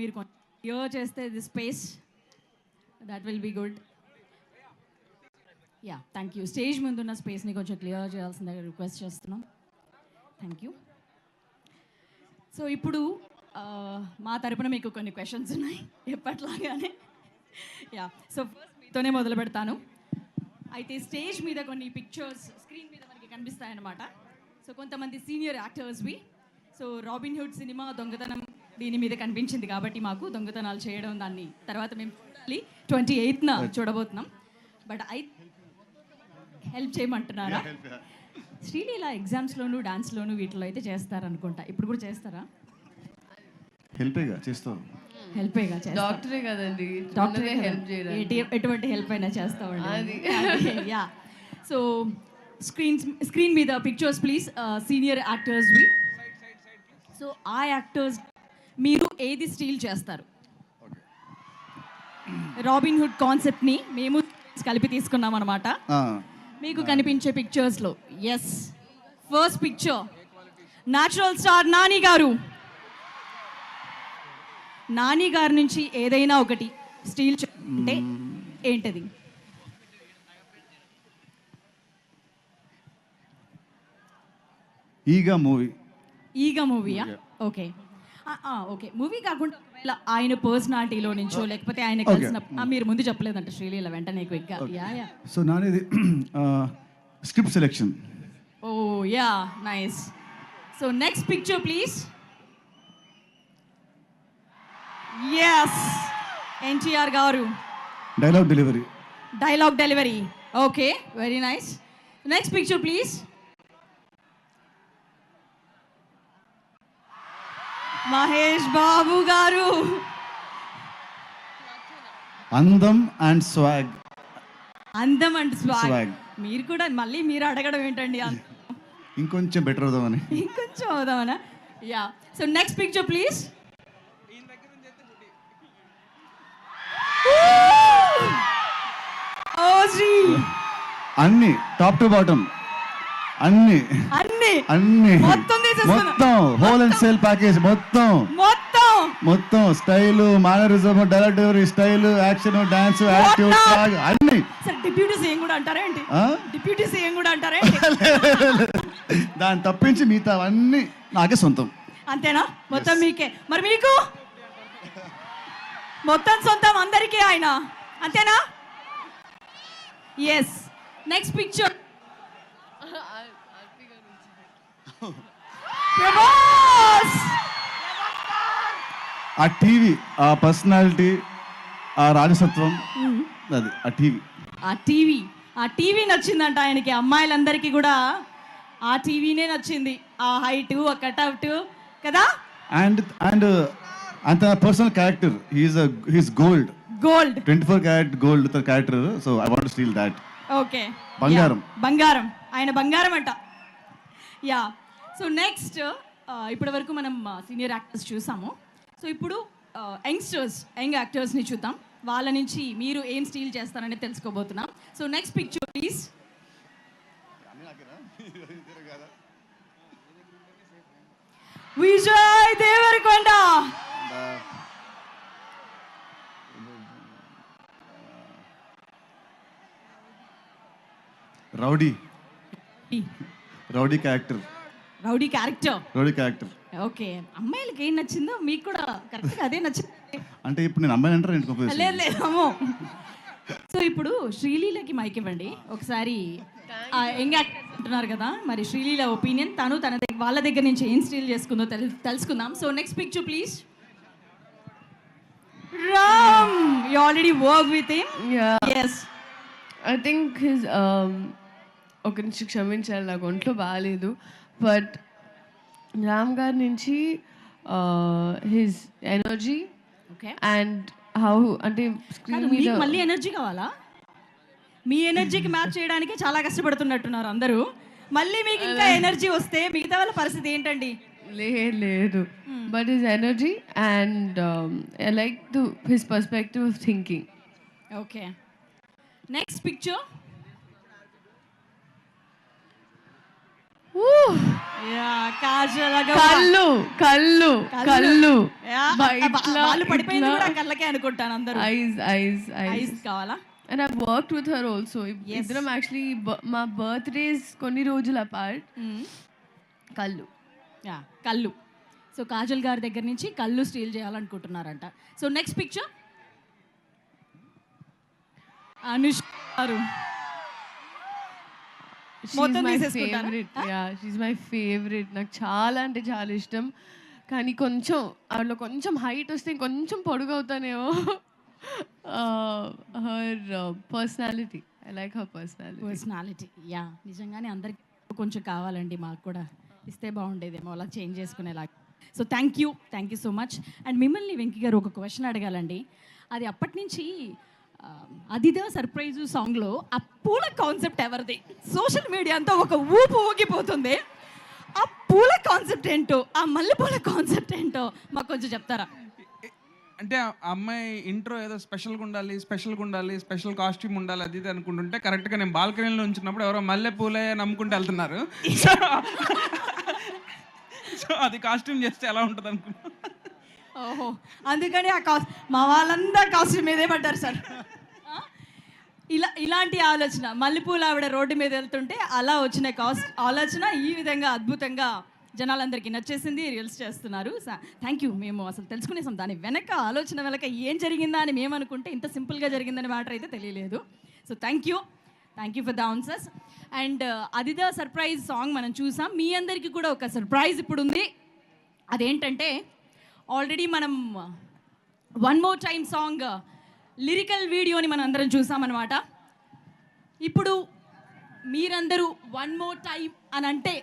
మీరు క్లియర్ చేస్తే the space that will be good. Yeah thank you stage ముందున్న స్పేస్ని కొంచెం క్లియర్ చేయాల్సిందిగా రిక్వెస్ట్ చేస్తున్నాం. థ్యాంక్ యూ సో ఇప్పుడు మా తరపున మీకు కొన్ని క్వశ్చన్స్ ఉన్నాయి. ఎప్పట్లాగానే. యా సో ఫస్ట్ మీతోనే మొదలు పెడతాను. అయితే స్టేజ్ మీద కొన్ని పిక్చర్స్ స్క్రీన్ మీద మనకి కనిపిస్తాయన్నమాట. సో కొంతమంది సీనియర్ యాక్టర్స్వి సో రాబిన్ హుడ్ సినిమా దొంగతనం దీని మీద కనిపించింది కాబట్టి మాకు దొంగతనాలు చేయడం దాన్ని తర్వాత మేము చూడాలి. ట్వంటీ ఎయిత్న చూడబోతున్నాం. బట్ ఐ హెల్ప్ చేయమంటున్నారా? శ్రీలీల ఎగ్జామ్స్లోను డాన్స్లోను వీటిలో అయితే చేస్తారనుకుంటా. ఇప్పుడు కూడా చేస్తారా? హెల్పేగా చేస్తావు హెల్పేగా డాక్టరే కదండి. డాక్టరే హెల్ప్ చేయడం ఎటి- ఎటువంటి హెల్ప్ అయినా చేస్తామండి. యా. సో స్క్రీన్ స్క్రీన్ మీద పిక్చర్స్ ప్లీజ్ సీనియర్ యాక్టర్స్వి సో ఆ యాక్టర్స్ మీరు ఏది స్టీల్ చేస్తారు? రాబిన్ హుడ్ కాన్సెప్ట్ని మేము కలిపి తీసుకున్నాం అనమాట మీకు కనిపించే పిక్చర్స్లో yes first picture natural star Nani garu. Nani గారి నుంచి ఏదైనా ఒకటి స్టీల్ అంటే ఏంటది? ఈగా మూవీ. ఈగ మూవీయా? ఓకే. ఓకే. మూవీ కాకుండా ఒకవేళ ఆయన పర్సనాలిటీలో నుంచో లేకపోతే ఆయన కలిసిన మీరు ముందు చెప్పలేదంట శ్రీలీల వెంటనే క్విక్గా yeah yeah so నానేది script selection oh yeah nice so next picture please yes NTR garu. Dialogue delivery dialogue delivery okay very nice next picture please Mahesh Babu garu. అందం అండ్ స్వాగ్. అందం అండ్ స్వాగ్. మీరు కూడా మళ్ళీ మీరు అడగడం ఏంటండి ఇంకొంచెం better అవుదామని. ఇంకొంచెం అవుదామనా? Yeah. So next picture please అన్ని టాప్ టు బాటమ్ అన్ని. అన్ని. అన్ని. మొత్తం. మొత్తం హోల్ అండ్ సేల్ ప్యాకేజ్ మొత్తం మొత్తం మొత్తం style mannerism dialogue delivery style action dance active అన్ని సార్ డిప్యూటీ సీఎం కూడా అంటారా ఏంటి ఆ? డిప్యూటీ సీఎం కూడా అంటారా ఏంటి దాన్ని తప్పించి మిగతా అన్ని నాకే సొంతం అంతేనా మొత్తం మీకే మరి మీకు మొత్తం సొంతం అందరికీ ఆయన అంతేనా ఎస్ నెక్స్ట్ పిక్చర్ ఆ టీవీ ఆ పర్సనాలిటీ ఆ రాజసత్వం అది ఆ టీవీ. ఆ టీవీ ఆ టీవీ నచ్చిందంట ఆయనకి. అమ్మాయిలందరికీ కూడా ఆ టీవీనే నచ్చింది. ఆ హైట్ ఆ కట్అవుట్ కదా? అండ్ అండ్ అంత personal character he's he's gold gold twenty four carat gold character so I want steal that okay బంగారం. బంగారం. ఆయన బంగారం అంట. యా సో నెక్స్ట్ ఇప్పటి వరకు మనం సీనియర్ యాక్టర్స్ చూసాము. సో ఇప్పుడు యంగ్స్టర్స్ యంగ్ యాక్టర్స్ని చూద్దాం. వాళ్ళ నుంచి మీరు ఏం స్టీల్ చేస్తారని తెలుసుకోబోతున్నాం. So next picture please Vijay Devarakonda. Rowdy. Rowdy character. Rowdy character. Rowdy character. Okay. అమ్మాయిలకి ఏం నచ్చిందో మీకు కూడా కరెక్ట్గా అదే నచ్చింది. అంటే ఇప్పుడు నేను అమ్మాయి అంటారా ఇంటికి లేదు లేదు అమ్మో. సో ఇప్పుడు శ్రీలీలకి మైక్ ఇవ్వండి. ఒకసారి ఆ యంగ్ యాక్టర్స్ అంటున్నారు కదా మరి శ్రీలీల ఒపీనియన్ తను తన దగ్గర వాళ్ళ దగ్గర నుంచి ఏం స్టీల్ చేసుకుందో తెలు తెలుసుకుందాం. So next picture please Ram! You already work with him Yeah, yes I think his um, ఒక నుంచి క్షమించాలి నాకు ఒంట్లో బాగాలేదు. బట్ రామ్ గారి నుంచి his energy okay and how అంటే స్క్రీన్ మీద మళ్ళీ ఎనర్జీ కావాలా? మీ ఎనర్జీకి మ్యాచ్ చేయడానికి చాలా కష్టపడుతున్నట్టున్నారు అందరూ. మళ్ళీ మీకు ఇంకా ఎనర్జీ వస్తే మిగతా వాళ్ళ పరిస్థితి ఏంటండి? లేదు లేదు. But his energy and I like to his perspective of thinking okay next picture yeah Kajal Agarwal. కళ్ళు కళ్ళు కళ్ళు? వాళ్ళు పడిపోయింది కూడా కళ్ళకే అనుకుంటాను అందరూ. Eyes eyes eyes. కావాలా? And I work with her also ఇద్దరం యాక్చువల్లీ మా బర్త్డేస్ కొన్ని రోజులు అపార్ట్ కళ్ళు. కళ్ళు. సో కాజల్ గారి దగ్గర నుంచి కళ్ళు steal చేయాలనుకుంటున్నారంట. So next picture Anushka garu. మొత్తం? Favourite yeah she's my favourite నాకు చాలా అంటే చాలా ఇష్టం. కానీ కొంచెం ఆవిడలో కొంచెం హైట్ వస్తే కొంచెం పొడుగవుతానేమో. Her personality I like her personality personality yeah నిజంగానే అందరికి కొంచెం కావాలండి మాకు కూడా. ఇస్తే బాగుండేదేమో అలా చేంజ్ చేసుకునేలా so thank you thank you so much and మిమ్మల్ని వెంకీ గారు ఒక క్వశ్చన్ అడగాలండి. అది అప్పటి నుంచి అదిదా సర్ప్రైజ్ సాంగ్లో ఆ పూల కాన్సెప్ట్ ఎవరిది? సోషల్ మీడియా అంతా ఒక ఊపు ఊగిపోతుంది. ఆ పూల కాన్సెప్ట్ ఏంటో ఆ మల్లెపూల కాన్సెప్ట్ ఏంటో మాకు కొంచెం చెప్తారా? అంటే ఆ అమ్మాయి ఇంట్రో ఏదో స్పెషల్గా ఉండాలి స్పెషల్గా ఉండాలి స్పెషల్ కాస్ట్యూమ్ ఉండాలి అది ఇది అనుకుంటుంటే కరెక్ట్గా నేను బాల్కనీలో ఉంచినప్పుడు ఎవరో మల్లె పూలే నమ్ముకుంటూ వెళ్తున్నారు. సో అది కాస్ట్యూమ్ చేస్తే ఎలా ఉంటుంది అనుకున్నా ఓహో అందుకని ఆ కాస్ మా వాళ్ళందరూ కాస్ట్యూమ్ మీదే పడ్డారు సార్? ఇలా ఇలాంటి ఆలోచన. మల్లెపూలు ఆవిడ రోడ్డు మీద వెళ్తుంటే అలా వచ్చిన కాస్ట్ ఆలోచన ఈ విధంగా అద్భుతంగా జనాలందరికీ నచ్చేసింది రీల్స్ చేస్తున్నారు. థ్యాంక్ యూ మేము అసలు తెలుసుకునేసాం. దాని వెనక ఆలోచన వెనక ఏం జరిగిందా అని మేము అనుకుంటే ఇంత సింపుల్గా జరిగిందని మ్యాటర్ అయితే తెలియలేదు. So thank you thank you for the answers and అదిదా surprise song మనం చూసాం. మీ అందరికీ కూడా ఒక సర్ప్రైజ్ ఇప్పుడు ఉంది. అదేంటంటే ఆల్రెడీ మనం one more time song lyrical వీడియోని మనం అందరం చూసామన్నమాట. ఇప్పుడు మీరందరూ వన్ మోర్ టైం అని అంటే